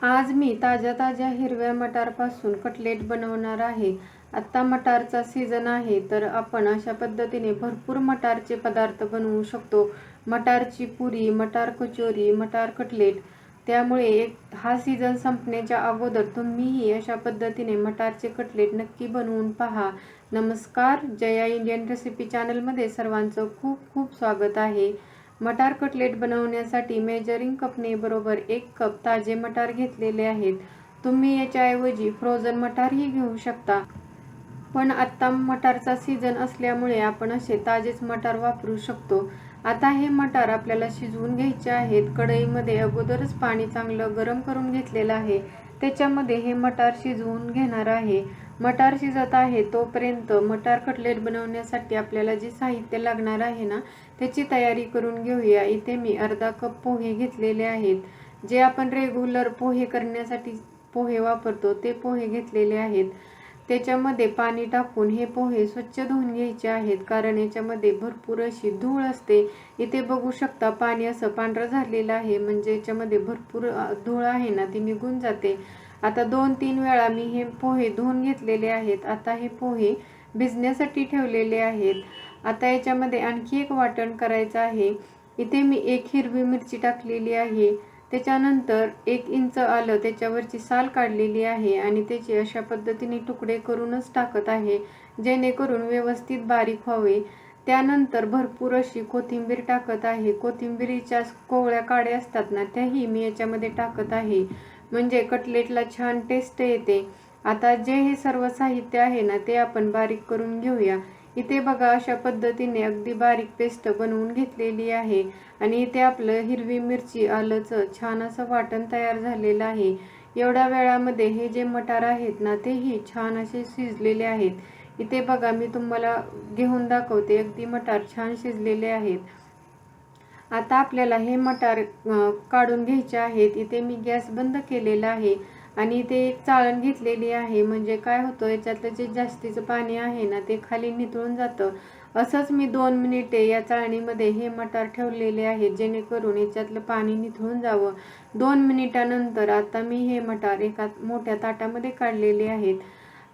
आज मी ताज्या ताज्या हिरव्या मटारपासून कटलेट बनवणार आहे. आत्ता मटारचा सीझन आहे तर आपण अशा पद्धतीने भरपूर मटारचे पदार्थ बनवू शकतो. मटारची पुरी मटार कचोरी मटार कटलेट. त्यामुळे एक हा सीझन संपण्याच्या अगोदर तुम्हीही अशा पद्धतीने मटारचे कटलेट नक्की बनवून पहा. नमस्कार जया इंडियन रेसिपी चॅनलमध्ये सर्वांचं खूप खूप स्वागत आहे. मटार कटलेट बनवण्यासाठी मेजरिंग कपने बरोबर एक कप ताजे मटार घेतलेले आहेत. तुम्ही याच्याऐवजी फ्रोझन मटारही घेऊ शकता. पण आत्ता मटारचा सीझन असल्यामुळे आपण असे ताजेच मटार वापरू शकतो. आता हे मटार आपल्याला शिजवून घ्यायचे आहेत. कढईमध्ये अगोदरच पाणी चांगलं गरम करून घेतलेलं आहे. त्याच्यामध्ये हे मटार शिजवून घेणार आहे. मटार शिजत आहे तोपर्यंत मटार कटलेट बनवण्यासाठी आपल्याला जे साहित्य लागणार आहे ना त्याची तयारी करून घेऊया. इथे मी अर्धा कप पोहे घेतलेले आहेत. जे आपण रेग्युलर पोहे करण्यासाठी पोहे वापरतो ते पोहे घेतलेले आहेत. त्याच्यामध्ये पाणी टाकून हे पोहे स्वच्छ धुवून घ्यायचे आहेत. कारण याच्यामध्ये भरपूर अशी धूळ असते. इथे बघू शकता पाणी असं पांढरं झालेलं आहे. म्हणजे याच्यामध्ये भरपूर धूळ आहे ना ती निघून जाते. आता दोन तीन वेळा मी हे पोहे धुवून घेतलेले आहेत. आता हे पोहे भिजण्यासाठी ठेवलेले आहेत. आता याच्यामध्ये आणखी एक वाटण करायचं आहे. इथे मी एक हिरवी मिरची टाकलेली आहे. त्याच्यानंतर एक इंच आलं त्याच्यावरची साल काढलेली आहे आणि त्याचे अशा पद्धतीने तुकडे करूनच टाकत आहे जेणेकरून व्यवस्थित बारीक व्हावे. त्यानंतर भरपूर अशी कोथिंबीर टाकत आहे. कोथिंबीरीच्या कोवळ्या काड्या असतात ना त्याही मी याच्यामध्ये टाकत आहे. म्हणजे कटलेटला छान टेस्ट येते. आता जे हे सर्व साहित्य आहे ना ते आपण बारीक करून घेऊया. इथे बघा अशा पद्धतीने अगदी बारीक पेस्ट बनवून घेतलेली आहे. आणि इथे आपलं हिरवी मिरची आलंचं छान असं वाटण तयार झालेलं आहे. एवढ्या वेळामध्ये हे जे मटार आहेत ना तेही छान असे शिजलेले आहेत. इथे बघा मी तुम्हाला घेऊन दाखवते अगदी मटार छान शिजलेले आहेत. आता आपल्याला हे मटार काढून घ्यायचे आहेत. इथे मी गॅस बंद केलेला आहे. आणि ते एक चाळण घेतलेली आहे. म्हणजे काय होतं याच्यातलं जे जास्तीचं पाणी आहे ना ते खाली निथळून जातं. असंच मी दोन मिनिटे या चाळणीमध्ये हे मटार ठेवलेले आहेत जेणेकरून याच्यातलं पाणी निथळून जावं. दोन मिनिटानंतर आता मी हे मटार एका मोठ्या ताटामध्ये काढलेले आहेत.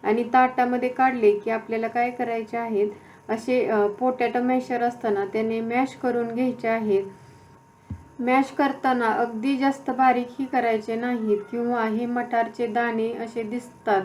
आणि ताटामध्ये काढले की आपल्याला काय करायचे आहेत असे पोटॅटो मॅशर असताना त्याने मॅश करून घ्यायचे आहेत. मॅश करताना अगदी जास्त बारीकही करायचे नाहीत किंवा हे मटारचे दाणे असे दिसतात.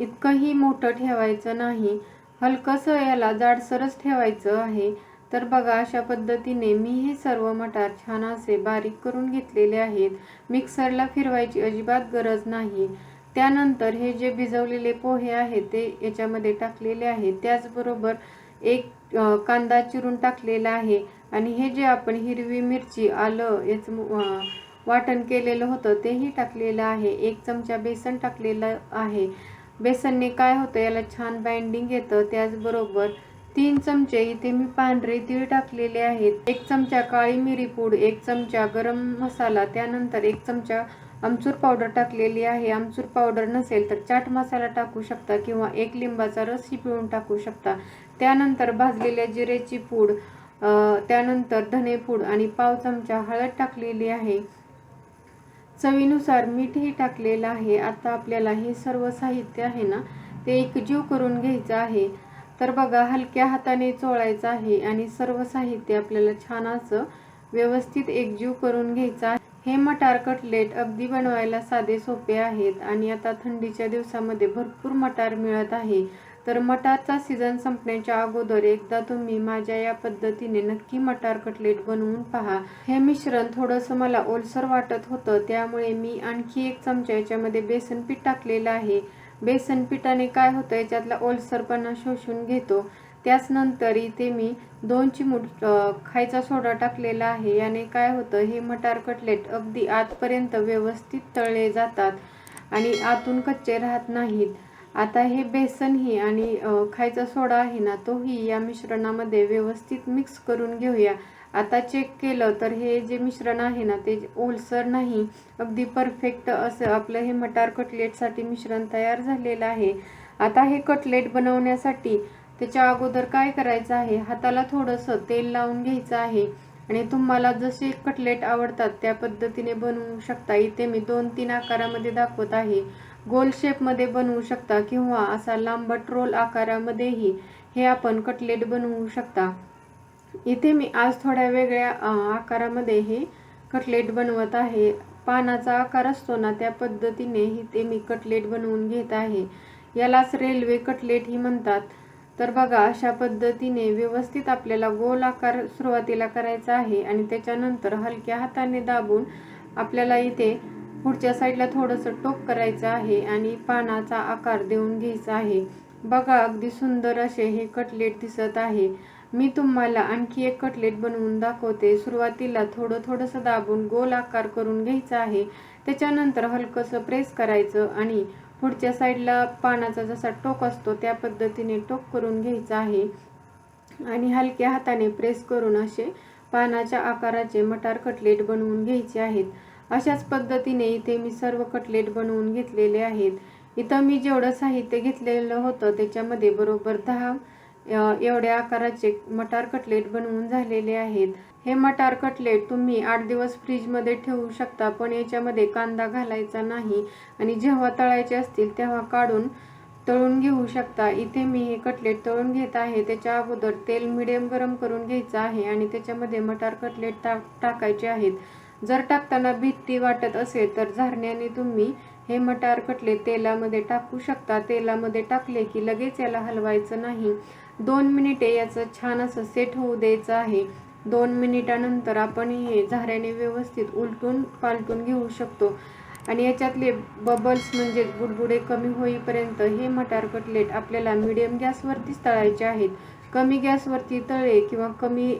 इतकंही मोठं ठेवायचं नाही. हलकंसं याला जाडसरच ठेवायचं आहे. तर बघा अशा पद्धतीने मी हे सर्व मटार छान असे बारीक करून घेतलेले आहेत. मिक्सरला फिरवायची अजिबात गरज नाही. त्यानंतर हे जे भिजवलेले पोहे आहेत ते याच्यामध्ये टाकलेले आहेत. त्याचबरोबर एक कांदा चिरून टाकलेला आहे. आणि हे जे आपण हिरवी मिरची आलं याचं वाटण केलेलं होतं तेही टाकलेलं आहे. एक चमचा बेसन टाकलेलं आहे. बेसनने काय होतं याला छान बाइंडिंग येतं. त्याचबरोबर तीन चमचे इथे मी पांढरे तीळ टाकलेले आहेत. एक चमचा काळी मिरी पूड एक चमचा गरम मसाला त्यानंतर एक चमचा आमचूर पावडर टाकलेली आहे. आमचूर पावडर नसेल तर चाट मसाला टाकू शकता किंवा एक लिंबाचा रसही पिळून टाकू शकता. त्यानंतर भाजलेल्या जिरेची पूड त्यानंतर धनेपूड आणि पाव चमचा हळद टाकलेली आहे. चवीनुसार मीठही टाकलेलं आहे. आता आपल्याला हे सर्व साहित्य आहे ना ते एकजीव करून घ्यायचं आहे. तर बघा हलक्या हाताने चोळायचं आहे आणि सर्व साहित्य आपल्याला छान असं व्यवस्थित एकजीव करून घ्यायचं आहे. हे मटार कटलेट अगदी बनवायला साधे सोपे आहेत आणि आता थंडीच्या दिवसामध्ये भरपूर मटार मिळत आहे. तर मटारचा सीझन संपण्याच्या अगोदर एकदा तुम्ही माझ्या या पद्धतीने नक्की मटार कटलेट बनवून पहा. हे मिश्रण थोडंसं मला ओलसर वाटत होतं त्यामुळे मी आणखी एक चमचा याच्यामध्ये बेसन पीठ टाकलेलं आहे. बेसन पिठाने काय होतं याच्यातला ओलसरपणा शोषून घेतो. त्याच नंतर इथे मी दोन चिमूट खायचा सोडा टाकलेला आहे. याने काय होतं हे मटार कटलेट अगदी आतपर्यंत व्यवस्थित तळले जातात आणि आतून कच्चे राहत नाहीत. आता हे बेसनही आणि खायचा सोडा आहे ना तोही या मिश्रणामध्ये व्यवस्थित मिक्स करून घेऊया. आता चेक केलं तर हे जे मिश्रण आहे ना ते ओलसर नाही. अगदी परफेक्ट असं आपलं हे मटार कटलेटसाठी मिश्रण तयार झालेलं आहे. आता हे कटलेट बनवण्यासाठी त्याच्या अगोदर काय करायचं आहे? हाताला थोडंसं तेल लावून घ्यायचं आहे. आणि तुम्हाला जसे कटलेट आवडतात त्या पद्धतीने बनवू शकता. इथे मी दोन तीन आकारामध्ये दाखवत आहे. गोल शेपमध्ये बनवू शकता किंवा असा लांबट रोल आकारामध्येही हे आपण कटलेट बनवू शकता. इथे मी आज थोड्या वेगळ्या आकारामध्ये हे कटलेट बनवत आहे. पानाचा आकार असतो ना त्या पद्धतीने इथे मी कटलेट बनवून घेत आहे. यालाच रेल्वे कटलेट ही म्हणतात. तर बघा अशा पद्धतीने व्यवस्थित आपल्याला गोल आकार सुरुवातीला करायचा आहे आणि त्याच्यानंतर हलक्या हाताने दाबून आपल्याला इथे पुढच्या साईडला थोडंसं टोक करायचं आहे आणि पानाचा आकार देऊन घ्यायचा आहे. बघा अगदी सुंदर असे हे कटलेट दिसत आहे. मी तुम्हाला आणखी एक कटलेट बनवून दाखवते. सुरुवातीला थोडं थोडंसं दाबून गोल आकार करून घ्यायचा आहे. त्याच्यानंतर हलकंसं प्रेस करायचं आणि पुढच्या साईडला पानाचा जसा टोक असतो त्या पद्धतीने टोक करून घ्यायचा आहे. आणि हलक्या हाताने प्रेस करून असे पानाच्या आकाराचे मटार कटलेट बनवून घ्यायचे आहेत. अशाच पद्धतीने इथे मी सर्व कटलेट बनवून घेतलेले आहेत. इथं मी जेवढं साहित्य घेतलेलं होतं त्याच्यामध्ये बरोबर दहा एवढ्या आकाराचे मटार कटलेट बनवून झालेले आहेत. हे मटार कटलेट तुम्ही आठ दिवस फ्रीजमध्ये ठेवू शकता पण याच्यामध्ये कांदा घालायचा नाही आणि जेव्हा तळायचे असतील तेव्हा काढून तळून घेऊ शकता. इथे मी हे कटलेट तळून घेत आहे. त्याच्या अगोदर तेल मिडियम गरम करून घ्यायचं आहे आणि त्याच्यामध्ये मटार कटलेट टा टाकायचे आहेत. जर टाकताना भीती वाटत असेल तर झारण्याने तुम्ही हे मटार कटलेट तेलामध्ये टाकू शकता. तेलामध्ये टाकले की लगेच याला हलवायचं नाही. दोन मिनिटे याचं छान असं सेट होऊ द्यायचं आहे. दोन मिनिटानंतर आपण हे झाऱ्याने व्यवस्थित उलटून पालटून घेऊ शकतो. आणि याच्यातले बबल्स म्हणजे बुडबुडे कमी होईपर्यंत हे मटार कटलेट आपल्याला मिडियम गॅसवरतीच तळायचे आहेत. कमी गॅसवरती तळले किंवा कमी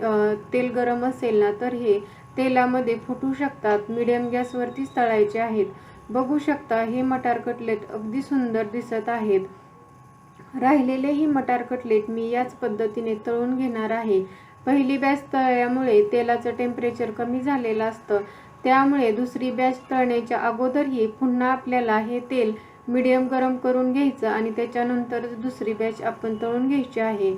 तेल गरम असेल ना तर हे तेलामध्ये फुटू शकतात. मिडियम गॅसवरतीच तळायचे आहेत. बघू शकता हे मटार कटलेट अगदी सुंदर दिसत आहेत. राहिलेलेही मटार कटलेट मी याच पद्धतीने तळून घेणार आहे. पहिली बॅच तळल्यामुळे तेलाचं टेम्परेचर कमी झालेलं असतं. त्यामुळे दुसरी बॅच तळण्याच्या अगोदरही पुन्हा आपल्याला हे तेल मिडियम गरम करून घ्यायचं आणि त्याच्यानंतर दुसरी बॅच आपण तळून घ्यायची आहे.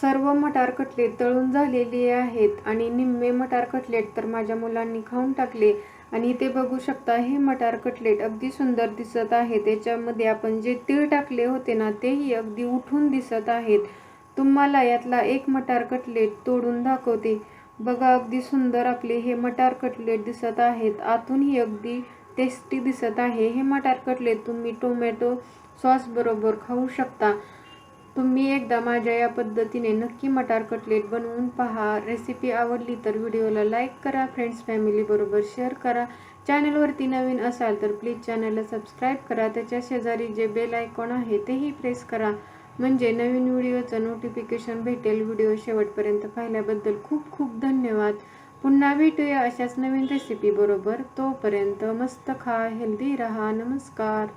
सर्व मटार कटलेट तळून झालेली आहेत आणि निम्मे मटार कटलेट तर माझ्या मुलांनी खाऊन टाकले. आणि ते बघू शकता हे मटार कटलेट अगदी सुंदर दिसत आहे त्याच्यामध्ये आपण जे तीळ टाकले होते ना तेही अगदी उठून दिसत आहेत. तुम्हाला यातला एक मटार कटलेट तोडून दाखवते. बघा अगदी सुंदर आपले हे मटार कटलेट दिसत आहेत. आतूनही अगदी टेस्टी दिसत आहे. हे मटार कटलेट तुम्ही टोमॅटो सॉस बरोबर खाऊ शकता. तुम्ही एकदा माझ्या या पद्धतीने नक्की मटार कटलेट बनवून पहा. रेसिपी आवडली तर व्हिडिओला लाईक करा फ्रेंड्स फॅमिलीबरोबर शेअर करा. चॅनलवरती नवीन असाल तर प्लीज चॅनलला सबस्क्राईब करा. त्याच्या शेजारी जे बेल आयकॉन आहे तेही प्रेस करा. म्हणजे नवीन व्हिडिओचं नोटिफिकेशन भेटेल व्हिडिओ शेवटपर्यंत पाहिल्याबद्दल खूप खूप धन्यवाद. पुन्हा भेटूया अशाच नवीन रेसिपी बरोबर. तोपर्यंत मस्त खा हेल्दी रहा. नमस्कार.